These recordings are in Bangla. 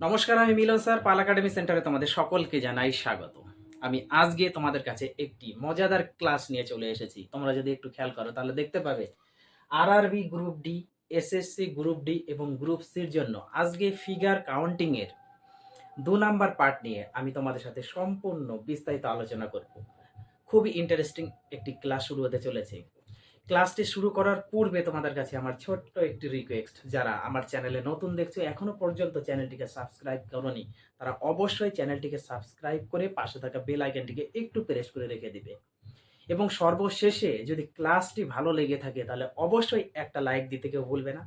নমস্কার, আমি মিলন স্যার, পাল একাডেমি সেন্টারে তোমাদের সকলকে জানাই স্বাগত। আমি আজকে তোমাদের কাছে একটি মজাদার ক্লাস নিয়ে চলে এসেছি। তোমরা যদি একটু খেয়াল করো, তাহলে দেখতে পাবে। RRB group D SSC group D এবং গ্রুপ সির জন্য আজকে ফিগার কাউন্টিং এর দু নাম্বার পার্ট নিয়ে আমি তোমাদের সাথে সম্পূর্ণ বিস্তারিত আলোচনা করব। খুবই ইন্টারেস্টিং একটি ক্লাস শুরু হতে চলেছে। ক্লাসটি শুরু করার পূর্বে তোমাদের কাছে আমার ছোট্ট একটি রিকোয়েস্ট যারা আমার চ্যানেলে নতুন দেখছ, এখনও পর্যন্ত চ্যানেলটিকে সাবস্ক্রাইব করনি, তারা অবশ্যই চ্যানেলটিকে সাবস্ক্রাইব করে পাশে থাকা বেল আইকনটিকে একটু প্রেস করে রেখে দিবে। এবং সর্বশেষে যদি ক্লাসটি ভালো লেগে থাকে, তাহলে অবশ্যই একটা লাইক দিতে কেউ ভুলবে না।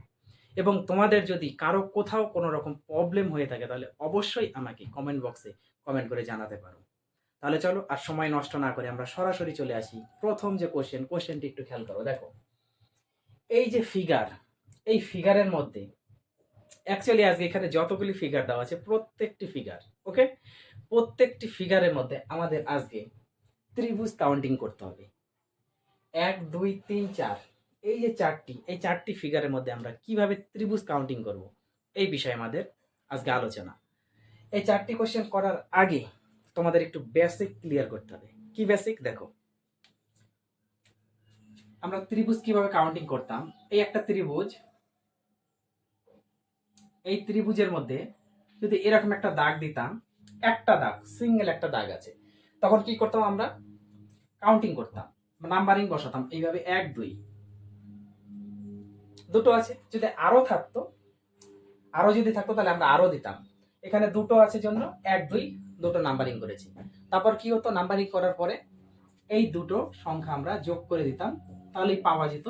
এবং তোমাদের যদি কারও কোথাও কোনো রকম প্রবলেম হয়ে থাকে, তাহলে অবশ্যই আমাকে কমেন্ট বক্সে কমেন্ট করে জানাতে পারো। তাহলে চলো আর সময় নষ্ট না করে আমরা সরাসরি চলে আসি। প্রথম যে কোশ্চেন কোশ্চেনটি একটু খেয়াল করো, দেখো। এই যে ফিগার এই ফিগারের মধ্যে অ্যাকচুয়ালি আজকে এখানে যতগুলি ফিগার দেওয়া আছে, প্রত্যেকটি ফিগার ওকে প্রত্যেকটি ফিগারের মধ্যে আমাদের আজকে ত্রিভুজ কাউন্টিং করতে হবে। এক, দুই, তিন, চার। এই যে চারটি, এই চারটি ফিগারের মধ্যে আমরা কীভাবে ত্রিভুজ কাউন্টিং করব? এই বিষয়ে আমাদের আজকে আলোচনা। এই চারটি কোশ্চেন করার আগে তোমাদের একটু বেসিক ক্লিয়ার করতে হবে। কি বেসিক দেখো। আমরা ত্রিভুজ কীভাবে কাউন্টিং করতাম? এই একটা ত্রিভুজ। এই ত্রিভুজের মধ্যে যদি এরকম একটা দাগ দিতাম, একটা দাগ সিঙ্গেল একটা দাগ আছে, তখন কি করতাম আমরা? কাউন্টিং করতাম নাম্বারিং বসাতাম, এইভাবে এক, দুই। দুটো আছে, যদি আরও থাকতো, আরও যদি থাকতো, তাহলে আমরা আরও দিতাম। এখানে দুটো আছে জন্য এক, দুই। দুটো নাম্বারিং করেছি। তারপর কি হতো? নাম্বারিং করার পরে এই দুটো সংখ্যা আমরা যোগ করে দিতাম, তাহলেই পাওয়া যেত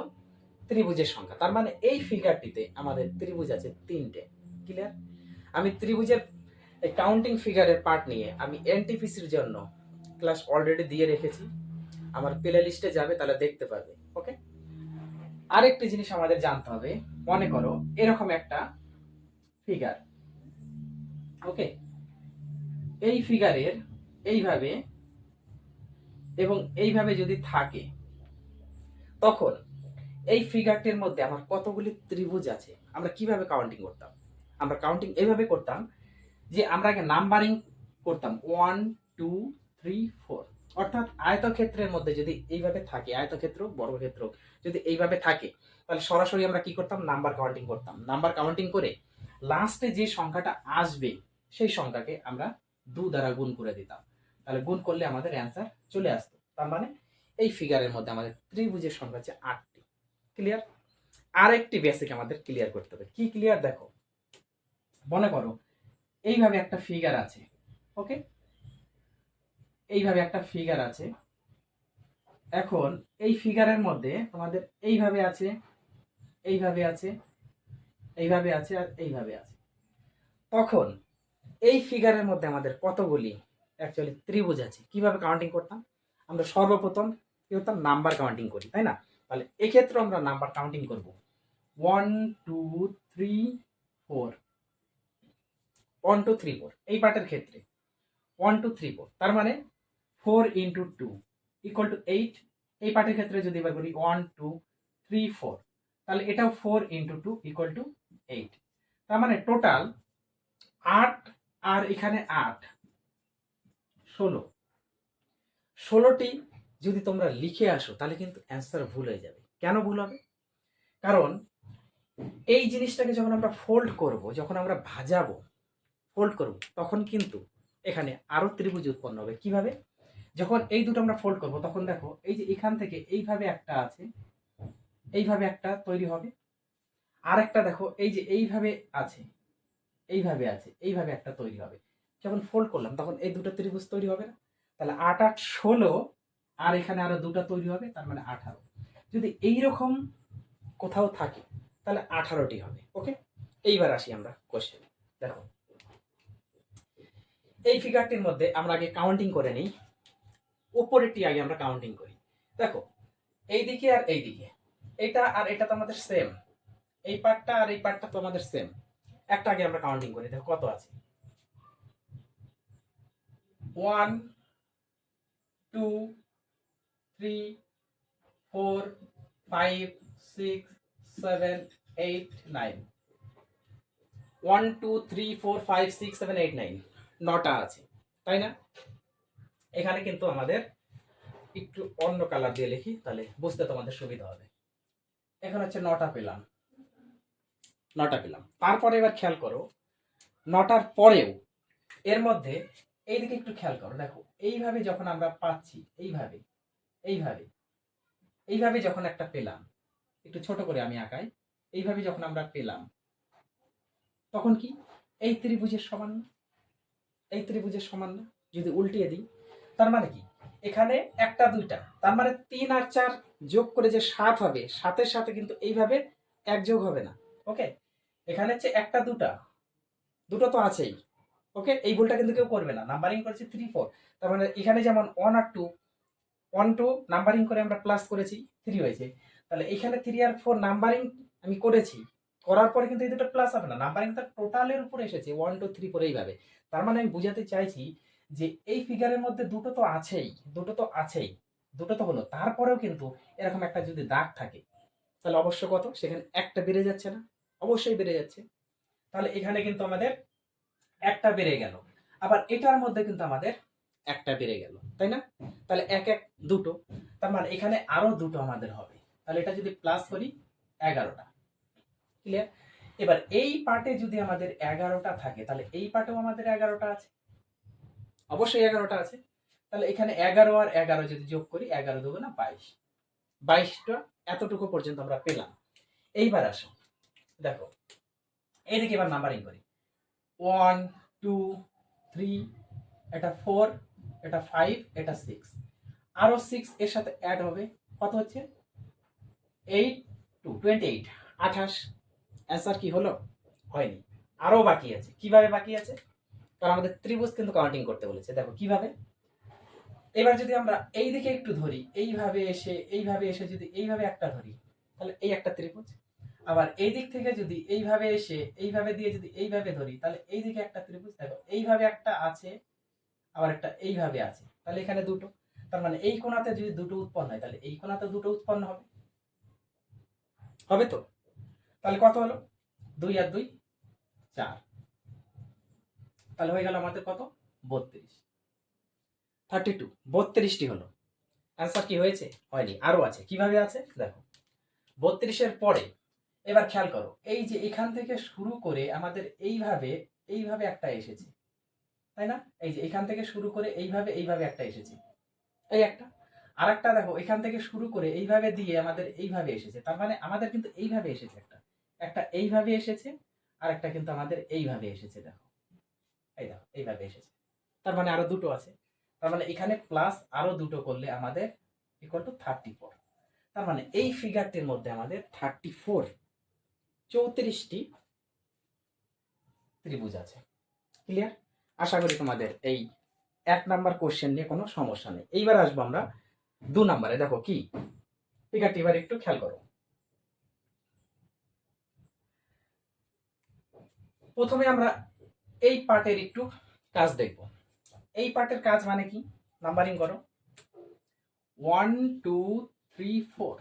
ত্রিভুজের সংখ্যা। তার মানে এই ফিগারটিতে আমাদের ত্রিভুজ আছে তিনটে। ক্লিয়ার আমি ত্রিভুজের কাউন্টিং ফিগারের পার্ট নিয়ে আমি এনটিপিসির জন্য ক্লাস অলরেডি দিয়ে রেখেছি। আমার প্লে লিস্টে যাবে, তাহলে দেখতে পাবে ওকে আরেকটি জিনিস আমাদের জানতে হবে। মনে করো, এরকম একটা ফিগার ওকে এই ফিগারের এইভাবে এবং এইভাবে যদি থাকে, তখন এই ফিগারটির মধ্যে আমার কতগুলি ত্রিভুজ আছে, আমরা কীভাবে কাউন্টিং করতাম? আমরা কাউন্টিং এইভাবে করতাম যে আমরা আগে নাম্বারিং করতাম। ওয়ান টু থ্রি ফোর অর্থাৎ আয়তক্ষেত্রের মধ্যে যদি এইভাবে থাকে, আয়তক্ষেত্র, বর্গক্ষেত্র যদি এইভাবে থাকে, তাহলে সরাসরি আমরা কি করতাম? নাম্বার কাউন্টিং করতাম। নাম্বার কাউন্টিং করে লাস্টে যে সংখ্যাটা আসবে, সেই সংখ্যাকে আমরা দু দ্বারা গুণ করে দিতাম। তাহলে গুণ করলে আমাদের অ্যান্সার চলে আসতো। তার মানে এই ফিগারের মধ্যে আমাদের ত্রিভুজের সংখ্যা হচ্ছে আটটি। ক্লিয়ার আরেকটি বেসিক আমাদের ক্লিয়ার করতে হবে। কি ক্লিয়ার দেখো। মনে করো, এইভাবে একটা ফিগার আছে। ওকে এইভাবে একটা ফিগার আছে। এখন এই ফিগারের মধ্যে তোমাদের এইভাবে আছে এইভাবে আছে এইভাবে আছে আর এইভাবে আছে। তখন এই ফিগারের মধ্যে আমাদের কতগুলি অ্যাকচুয়ালি ত্রিভুজ আছে? কীভাবে কাউন্টিং করতাম? আমরা সর্বপ্রথম কি করতাম? নাম্বার কাউন্টিং করি, তাই না? তাহলে এক্ষেত্রে আমরা নাম্বার কাউন্টিং করব। One two three four one two three four এই পার্টের ক্ষেত্রে। ওয়ান টু থ্রি ফোর তার মানে four into two equal to eight এই পার্টের ক্ষেত্রে যদি এবার করি ওয়ান টু থ্রি ফোর তাহলে এটাও four into two equal to eight তার মানে টোটাল আট আর এখানে আট। ষোলো। ষোলোটি যদি তোমরা লিখে আসো, তাহলে কিন্তু অ্যান্সার ভুল হয়ে যাবে। কেন ভুল হবে? কারণ এই জিনিসটাকে যখন আমরা ফোল্ড করব, যখন আমরা ভাজাবো ফোল্ড করব, তখন কিন্তু এখানে আরও ত্রিভুজ উৎপন্ন হবে। কীভাবে? যখন এই দুটো আমরা ফোল্ড করব, তখন দেখো, এই যে এখান থেকে এইভাবে একটা আছে, এইভাবে একটা তৈরি হবে। আর একটা দেখো, এই যে এইভাবে আছে এইভাবে আছে, এইভাবে একটা তৈরি হবে। যখন ফোল্ড করলাম, তখন এই দুটো ত্রিভুজ তৈরি হবে না? তাহলে আট আট ষোলো, আর এখানে আরও দুটো তৈরি হবে, তার মানে আঠারো। যদি এইরকম কোথাও থাকে, তাহলে আঠারোটি হবে ওকে এইবার আসি আমরা কোশ্চেন দেখো, এই ফিগারটির মধ্যে আমরা আগে কাউন্টিং করে নিই। উপরেরটি আগে আমরা কাউন্টিং করি। দেখো এই দিকে আর এই দিকে এটা আর এটা তো আমাদের সেম এই পার্টটা আর এই পার্টটা তো আমাদের সেম একটা আগে আমরা কাউন্টিং করি দেখো কত আছে? One two three four five six seven eight nine one two three four five six seven eight nine নটা আছে তাই না? এখানে কিন্তু আমাদের একটু অন্য কালার দিয়ে লিখি তাহলে বুঝতে তোমাদের সুবিধা হবে। এখন হচ্ছে নটা পেলাম। নটা পেলাম। তারপরে এবার খেয়াল করো, নটার পরেও এর মধ্যে এইদিকে একটু খেয়াল করো, দেখো, এইভাবে যখন আমরা পাচ্ছি, এইভাবে এইভাবে এইভাবে যখন একটা পেলাম, একটু ছোট করে আমি আঁকাই, এইভাবে যখন আমরা পেলাম, তখন কি? এই ত্রিভুজের সমান না? এই ত্রিভুজের সমান না? যদি উল্টিয়ে দিই, তার মানে কি? এখানে একটা, দুইটা, তার মানে তিন আর চার যোগ করে যে সাত হবে, সাতের সাথে কিন্তু এইভাবে এক যোগ হবে না ওকে এখানে হচ্ছে একটা, দুটা। দুটো তো আছেই। ওকে এই ভুলটা কিন্তু কেউ করবে না। নাম্বারিং করেছি থ্রি ফোর তার মানে এখানে যেমন ওয়ান আর টু ওয়ান টু নাম্বারিং করে আমরা প্লাস করেছি থ্রি হয়েছে। তাহলে এখানে থ্রি আর ফোর নাম্বারিং আমি করেছি। করার পরে কিন্তু এই দুটো প্লাস হবে না। নাম্বারিং টোটালের উপরে এসেছে। ওয়ান টু থ্রি ফোর এইভাবে। তার মানে আমি বুঝাতে চাইছি যে এই ফিগারের মধ্যে দুটো তো আছেই। দুটো তো আছেই। দুটো তো হলো। তারপরেও কিন্তু এরকম একটা যদি দাগ থাকে, তাহলে অবশ্য কত? সেখানে একটা বেড়ে যাচ্ছে না। অবশ্যই বেড়ে যাচ্ছে। তাহলে এখানে কিন্তু আমাদের একটা বেড়ে গেল। আবার এটার মধ্যে কিন্তু আমাদের একটা বেড়ে গেল, তাই না? তাহলে এক এক দুটো, তার মানে এখানে আরও দুটো আমাদের হবে। তাহলে এটা যদি প্লাস করি, এগারোটা। ক্লিয়ার এবার এই পার্টে যদি আমাদের এগারোটা থাকে, তাহলে এই পার্টেও আমাদের এগারোটা আছে। অবশ্যই এগারোটা আছে। তাহলে এখানে এগারো আর এগারো যদি যোগ করি, এগারো দেবো না বাইশ। বাইশটা এতটুকু পর্যন্ত আমরা পেলাম। এইবার আসো। দেখো, এইদিকে এবার নাম্বারিং করি। ওয়ান টু থ্রি এটা ফোর এটা ফাইভ এটা সিক্স আরও সিক্স এর সাথে অ্যাড হবে, কত হচ্ছে? এইট টু টোয়েন্টি এইট আঠাশ অ্যান্সার কি হলো? হয়নি। আরও বাকি আছে। কীভাবে বাকি আছে? কারণ আমাদের ত্রিভুজ কিন্তু কাউন্টিং করতে বলেছে। দেখো, কীভাবে? এবার যদি আমরা এই দিকে একটু ধরি, এইভাবে এসে এইভাবে এসে যদি এইভাবে একটা ধরি, তাহলে এই একটা ত্রিভুজ আবার এই দিক থেকে যদি এইভাবে এসে, এইভাবে দিয়ে যদি এইভাবে ধরি, তাহলে এই দিকে একটা ত্রিভুজ, দেখো, এইভাবে একটা আছে, আবার একটা এইভাবে আছে। তাহলে এখানে দুটো। তার মানে এই কোণাতে যদি দুটো উৎপন্ন হয়, তাহলে এই কোণাতে দুটো উৎপন্ন হবে। হবে তো? তাহলে কত হলো? দুই আর দুই, চার। তাহলে হয়ে গেল আমাদের কত? বত্রিশ। থার্টি টু, বত্রিশটি হলো। অ্যান্সার কি হয়েছে? হয়নি, আরও আছে। কীভাবে আছে? দেখো। বত্রিশের পরে এবার খেয়াল করো, এই যে এখান থেকে শুরু করে আমাদের এইভাবে এইভাবে একটা এসেছে, তাই না? এই যে এখান থেকে শুরু করে এইভাবে এইভাবে একটা এসেছে, এই একটা। আর একটা দেখো, এখান থেকে শুরু করে এইভাবে দিয়ে আমাদের এইভাবে এসেছে, তার মানে আমাদের কিন্তু এইভাবে এসেছে একটা। একটা এইভাবে এসেছে আর একটা কিন্তু আমাদের এইভাবে এসেছে, দেখো। এই দেখো, এইভাবে এসেছে। তার মানে আরও দুটো আছে। তার মানে এখানে প্লাস আরও দুটো করলে আমাদের ইকুয়াল টু থার্টি ফোর তার মানে এই ফিগারটির মধ্যে আমাদের থার্টি ফোর চৌত্রিশটি। ত্রিভুজ আছে। ক্লিয়ার আশা করি তোমাদের এই এক নাম্বার কোশ্চেন নিয়ে কোনো সমস্যা নেই। এইবার আসব আমরা দু নাম্বারে। দেখো কি? ফিগারটি এবার একটু খেয়াল করো। প্রথমে আমরা এই পার্টের একটু কাজ দেখব। এই পার্টের কাজ মানে কি? নাম্বারিং করো। ওয়ান টু থ্রি ফোর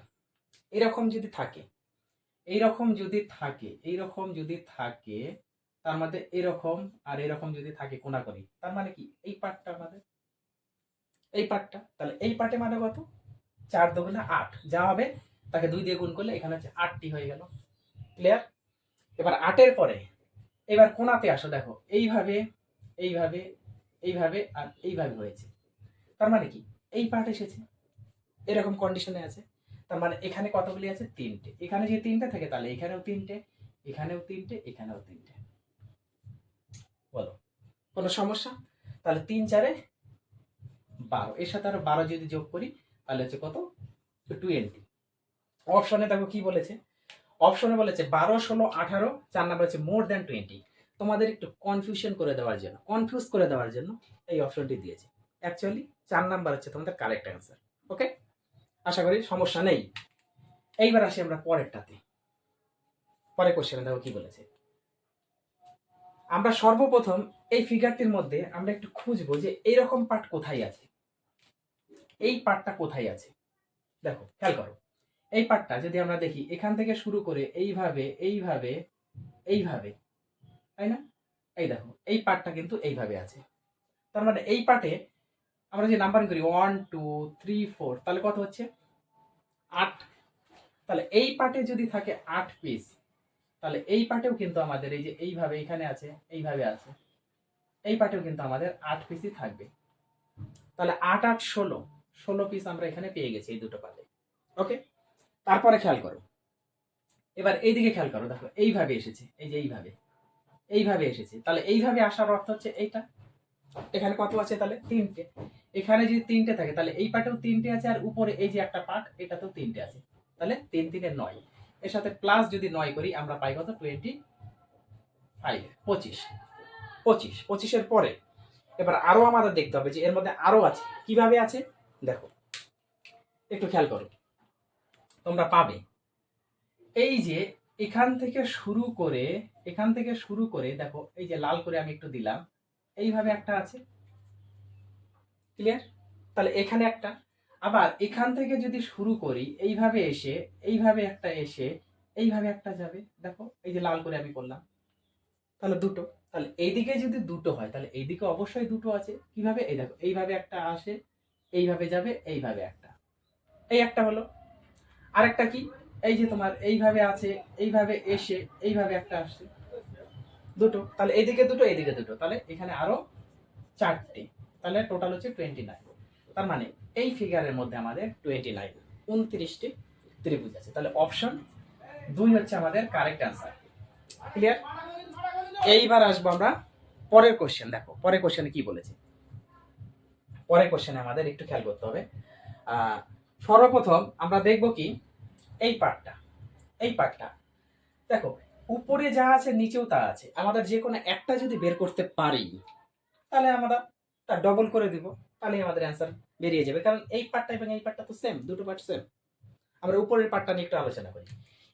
এরকম যদি থাকে এইরকম যদি থাকে, এইরকম যদি থাকে, তার মধ্যে এরকম আর এরকম যদি থাকে কোনাকরি তার মানে কি? এই পার্টটা আমাদের এই পার্টটা? তাহলে এই পার্টে মানে কত? চার দুগুণে আট। যা হবে, তাকে দুই দিয়ে গুণ করলে এখানে হচ্ছে আটটি হয়ে গেল। ক্লিয়ার এবার আটের পরে, এবার কোনাতে আসো, দেখো, এইভাবে এইভাবে এইভাবে আর এইভাবে হয়েছে। তার মানে কি? এই পার্ট এসেছে। এরকম কন্ডিশনে আছে। তার মানে এখানে কতগুলি আছে? তিনটে। এখানে যে তিনটে থাকে তাহলে এখানেও তিনটে এখানেও তিনটে এখানেও তিনটে। বলো। কোনো সমস্যা? তাহলে তিন চারে বারো। এর সাথে আরও বারো যদি যোগ করি, তাহলে হচ্ছে কত? টোয়েন্টি অপশনে দেখো কি বলেছে? অপশনে বলেছে বারো, ষোলো, আঠারো, চার নাম্বার হচ্ছে মোর দ্যান টোয়েন্টি তোমাদের একটু কনফিউশন করে দেওয়ার জন্য কনফিউজ করে দেওয়ার জন্য এই অপশনটি দিয়েছে। অ্যাকচুয়ালি চার নাম্বার হচ্ছে তোমাদের কারেক্ট অ্যান্সার ওকে আশা করি সমস্যা নেই। এইবার আসি আমরা পরেরটাতে। পরে কোশ্চেনে দেখো কি বলেছে। আমরা সর্বপ্রথম এই ফিগারটির মধ্যে আমরা একটু খুঁজবো যে এইরকম পার্ট কোথায় আছে? এই পার্টটা কোথায় আছে? দেখো, খেয়াল করো। এই পার্টটা যদি আমরা দেখি, এখান থেকে শুরু করে এইভাবে এইভাবে এইভাবে, তাই না? এই দেখো, এই পার্টটা কিন্তু এইভাবে আছে। তার মানে এই পার্টে আমরা যে নাম্বারিং করি ওয়ান টু থ্রি ফোর তাহলে কত হচ্ছে? আট। তাহলে এই পার্টে যদি থাকে আট পিস তাহলে এই পার্টেও কিন্তু আমাদের এই যে এইভাবে এখানে আছে, এইভাবে আছে। এই পার্টেও কিন্তু আমাদের আট পিসই থাকবে। তাহলে আট আট, ষোলো ষোলো পিস আমরা এখানে পেয়ে গেছি এই দুটো পার্টে ওকে তারপরে খেয়াল করো। এবার এইদিকে খেয়াল করো, দেখো, এইভাবে এসেছে, এই যে এইভাবে এইভাবে এসেছে। তাহলে এইভাবে আসার অর্থ হচ্ছে এইটা। এখানে কত আছে তাহলে? তিনটে। এখানে যদি তিনটে থাকে, তাহলে এই পার্টেও তিনটে আছে আর উপরে এই যে একটা পার্ট এটাতেও তিনটে আছে। তাহলে তিন তিনে নয়। এর সাথে প্লাস যদি নয় করি, আমরা পাই কত? টোয়েন্টি ফাইভ পঁচিশ। পঁচিশ, পঁচিশের পরে এবার আরও আমাদের দেখতে হবে যে এর মধ্যে আরও আছে। কীভাবে আছে? দেখো। একটু খেয়াল করো। তোমরা পাবে। এই যে এখান থেকে শুরু করে, এখান থেকে শুরু করে, দেখো, এই যে লাল করে আমি একটু দিলাম। এইভাবে একটা আছে। ক্লিয়ার তাহলে এখানে একটা। আবার এখান থেকে যদি শুরু করি, এইভাবে এসে, এইভাবে একটা এসে, এইভাবে একটা যাবে। দেখো, এই যে লাল করে আমি করলাম। তাহলে দুটো। তাহলে এইদিকে যদি দুটো হয়, তাহলে এইদিকে অবশ্যই দুটো আছে। কীভাবে? এই দেখো, এইভাবে একটা আসে, এইভাবে যাবে, এইভাবে একটা। এই একটা হলো। আরেকটা কি? এই যে তোমার, এইভাবে আছে, এইভাবে এসে, এইভাবে একটা আসছে। দুটো। তাহলে এইদিকে দুটো এইদিকে দুটো। তাহলে এখানে আরও চারটি। তাহলে টোটাল হচ্ছে টোয়েন্টি নাইন তার মানে এই ফিগারের মধ্যে আমাদের টোয়েন্টি নাইন উনত্রিশটি ত্রিভুজ আছে। তাহলে অপশন দুই হচ্ছে আমাদের কারেক্ট অ্যান্সার ক্লিয়ার এইবার আসব আমরা পরের কোশ্চেন দেখো, পরের কোশ্চেনে কি বলেছে? পরের কোশ্চেনে আমাদের একটু খেয়াল করতে হবে। সর্বপ্রথম আমরা দেখব কি? এই পার্টটা এই পার্টটা দেখো উপরে যা আছে, নিচেও তা আছে। আমাদের যে কোনো একটা যদি বের করতে পারি, তাহলে আমরা তা ডবল করে দিব। তাহলে আমাদের অ্যান্সার বেরিয়ে যাবে। কারণ এই পার্টটা এবং এই পার্টটা তো সেম দুটো পার্ট সেম আমরা উপরের পার্টটা নিয়ে একটু আলোচনা করি।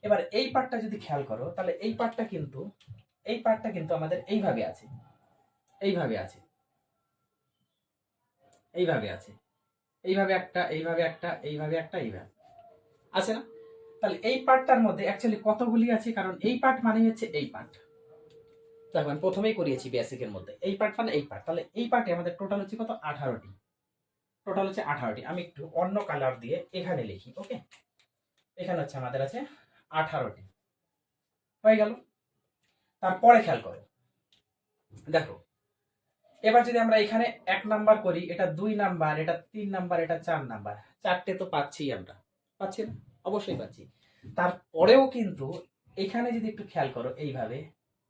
এবার এই পার্টটা যদি খেয়াল করো, তাহলে এই পার্টটা কিন্তু, এই পার্টটা কিন্তু আমাদের এইভাবে আছে। এইভাবে আছে। এইভাবে আছে। এইভাবে একটা এইভাবে একটা এইভাবে একটা, এইভাবে। আছে না? তাহলে এই পার্টটার মধ্যে অ্যাকচুয়ালি কতগুলি আছে? কারণ এই পার্ট মানে হচ্ছে এই পার্ট দেখো আমি প্রথমেই করিয়েছি বেসিকের মধ্যে। এই পার্ট মানে এই পার্ট তাহলে এই পার্টে আমাদের টোটাল হচ্ছে কত? আঠারোটি। টোটাল হচ্ছে আঠারোটি। আমি একটু অন্য কালার দিয়ে এখানে লিখি ওকে এখানে হচ্ছে আমাদের আছে আঠারোটি। হয়ে গেল? তারপরে খেয়াল করো। দেখো, এবার যদি আমরা এখানে এক নাম্বার করি, এটা দুই নাম্বার, এটা তিন নাম্বার, এটা চার নাম্বার। চারটে তো পাচ্ছি আমরা। পাচ্ছি না? অবশ্যই পাচ্ছি। তারপরেও কিন্তু এখানে যদি একটু খেয়াল করো এইভাবে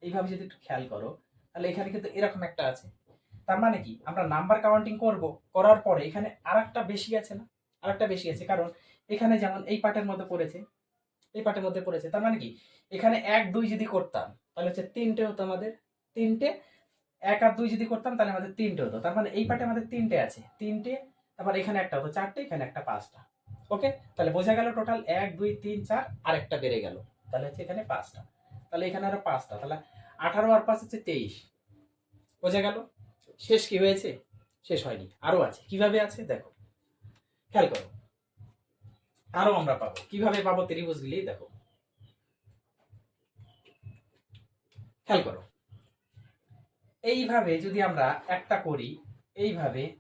এইভাবে যদি একটু খেয়াল করো, তাহলে এখানে কিন্তু এরকম একটা আছে। তার মানে কি? আমরা নাম্বার কাউন্টিং করব, করার পরে এখানে আরেকটা বেশি আছে না? আরেকটা বেশি আছে, কারণ এখানে যেমন এই পার্টের মধ্যে পড়েছে, এই পার্টের মধ্যে পড়েছে। তার মানে কি? এখানে এক, দুই যদি করতাম, তাহলে হচ্ছে তিনটে হতো আমাদের। তিনটে, এক আর দুই যদি করতাম, তাহলে আমাদের তিনটে হতো। তার মানে এই পার্টে আমাদের তিনটে আছে। তিনটে, তারপর এখানে একটা হতো, চারটে, এখানে একটা পাঁচটা। ওকে তাহলে বোঝা গেল টোটাল এক, দুই, তিন, চার, আরেকটা বেড়ে গেল। তাহলে হচ্ছে এখানে পাঁচটা। তাহলে এখানে আরও পাঁচটা। তাহলে আঠারো আর পাঁচ হচ্ছে তেইশ। বোঝা গেল? শেষ কি হয়েছে? শেষ হয়নি। আরও আছে। কীভাবে আছে? দেখো। খেয়াল করো। আরও আমরা পাবো। কীভাবে পাবো ত্রিভুজগুলি দেখো। খেয়াল করো। এইভাবে যদি আমরা একটা করি, এইভাবে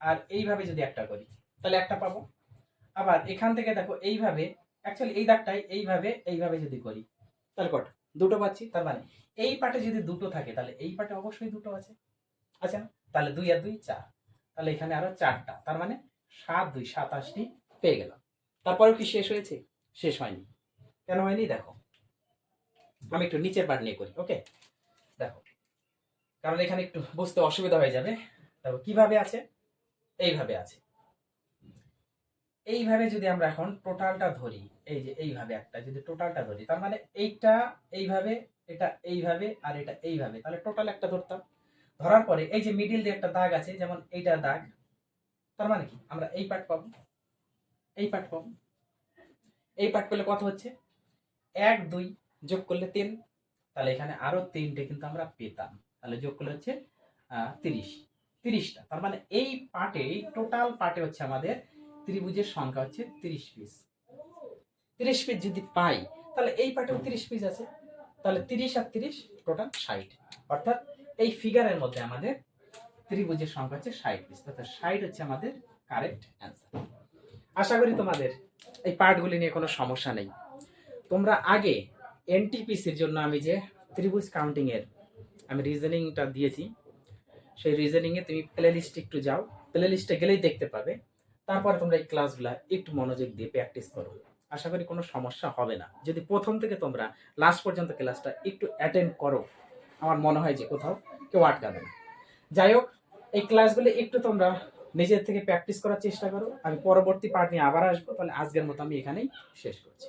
আর এইভাবে যদি একটা করি, তাহলে একটা পাবো? আবার এখান থেকে দেখো এইভাবে অ্যাকচুয়ালি এই দাগটাই এইভাবে এইভাবে যদি করি, তাহলে কত দুটো পাচ্ছি, তার মানে এই পাটে যদি দুটো থাকে, তাহলে এই পাটে অবশ্যই দুটো আছে। আচ্ছা তাহলে দুই আর দুই চার। তাহলে এখানে আরও চারটা। তার মানে সাত, দুই সাতাশটি পেয়ে গেলাম। তারপরেও কি শেষ হয়েছে? শেষ হয়নি। কেন হয়নি? দেখো। আমি একটু নিচের পাট নিয়ে করি ওকে দেখো। কারণ এখানে একটু বুঝতে অসুবিধা হয়ে যাবে। দেখো, কীভাবে আছে? এইভাবে আছে। এইভাবে যদি আমরা এখন টোটালটা ধরি, এই যে এইভাবে একটা যদি টোটালটা ধরি, তার মানে এইটা এইভাবে, এটা এইভাবে আর এটা এইভাবে, তাহলে টোটাল একটা ধরতাম। ধরার পরে এই যে মিডিল দিয়ে একটা দাগ আছে, যেমন এইটা দাগ, তার মানে কি? আমরা এই পার্ট পাবো, এই পার্ট পাবো। এই পার্ট পেলে কত হচ্ছে? এক, দুই যোগ করলে তিন, তাহলে এখানে আরও তিনটে কিন্তু আমরা পেতাম। তাহলে যোগ করলে হচ্ছে তিরিশ। তিরিশটা, তার মানে এই পার্টে টোটাল পার্টে হচ্ছে আমাদের ত্রিভুজের সংখ্যা হচ্ছে তিরিশ পিস তিরিশ পিস যদি পাই, তাহলে এই পার্টেও তিরিশ পিস আছে। তাহলে তিরিশ আর তিরিশ টোটাল ষাট। অর্থাৎ এই ফিগারের মধ্যে আমাদের ত্রিভুজের সংখ্যা হচ্ছে ষাট পিস অর্থাৎ ষাট হচ্ছে আমাদের কারেক্ট অ্যান্সার আশা করি তোমাদের এই পার্টগুলি নিয়ে কোনো সমস্যা নেই। তোমরা আগে এনটিপিসির জন্য আমি যে ত্রিভুজ কাউন্টিংয়ের আমি রিজনিংটা দিয়েছি, সেই রিজনিংয়ে তুমি প্লে লিস্টে একটু যাও। প্লে লিস্টে গেলেই দেখতে পাবে। তারপরে তোমরা এই ক্লাসগুলো একটু মনোযোগ দিয়ে প্র্যাকটিস করো। আশা করি কোনো সমস্যা হবে না। যদি প্রথম থেকে তোমরা লাস্ট পর্যন্ত ক্লাসটা একটু অ্যাটেন্ড করো, আমার মনে হয় যে কোথাও কেউ আটকাবে না। যাই হোক, এই ক্লাসগুলো একটু তোমরা নিজের থেকে প্র্যাকটিস করার চেষ্টা করো। আমি পরবর্তী পার্ট নিয়ে আবার আসব, তাহলে আজকের মতো আমি এখানেই শেষ করছি।